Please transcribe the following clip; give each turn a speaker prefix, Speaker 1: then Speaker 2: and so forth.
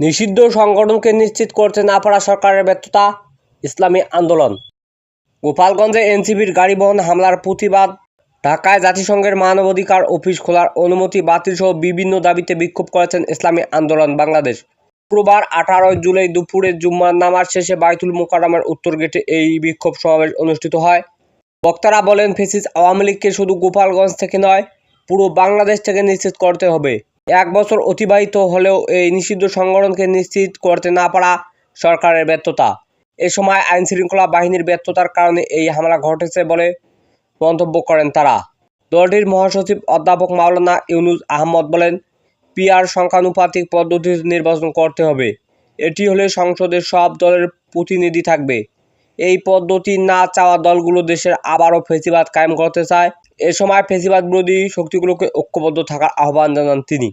Speaker 1: নিষিদ্ধ সংগঠনকে নিশ্চিত করতে না পারা সরকারের ব্যর্থতা, ইসলামী আন্দোলন। গোপালগঞ্জে এনসিবির গাড়িবহন হামলার প্রতিবাদ, ঢাকায় জাতিসংঘের মানবাধিকার অফিস খোলার অনুমতি বাতিল সহ বিভিন্ন দাবিতে বিক্ষোভ করেছেন ইসলামী আন্দোলন বাংলাদেশ। শুক্রবার আঠারোই জুলাই দুপুরে জুম্মার নামার শেষে বাইতুল মোকাররমের উত্তর গেটে এই বিক্ষোভ সমাবেশ অনুষ্ঠিত হয়। বক্তারা বলেন, ফেসিস আওয়ামী লীগকে শুধু গোপালগঞ্জ থেকে নয়, পুরো বাংলাদেশ থেকে নিশ্চিত করতে হবে। এক বছর অতিবাহিত হলেও এই নিষিদ্ধ সংগঠনকে নিশ্চিত করতে না পারা সরকারের ব্যর্থতা। এ সময় আইন শৃঙ্খলা বাহিনীর ব্যর্থতার কারণে এই হামলা ঘটেছে বলে মন্তব্য করেন তারা। দলটির মহাসচিব অধ্যাপক মাওলানা ইউনুস আহমদ বলেন, পিআর সংখ্যানুপাতিক পদ্ধতিতে নির্বাচন করতে হবে। এটি হলে সংসদে সব দলের প্রতিনিধি থাকবে। এই পদ্ধতি না চাওয়া দলগুলো দেশের আবারও ফেসিবাদ কায়েম করতে চায়। এ সময় ফেসিবাদ বিরোধী শক্তিগুলোকে ঐক্যবদ্ধ থাকার আহ্বান জানান তিনি।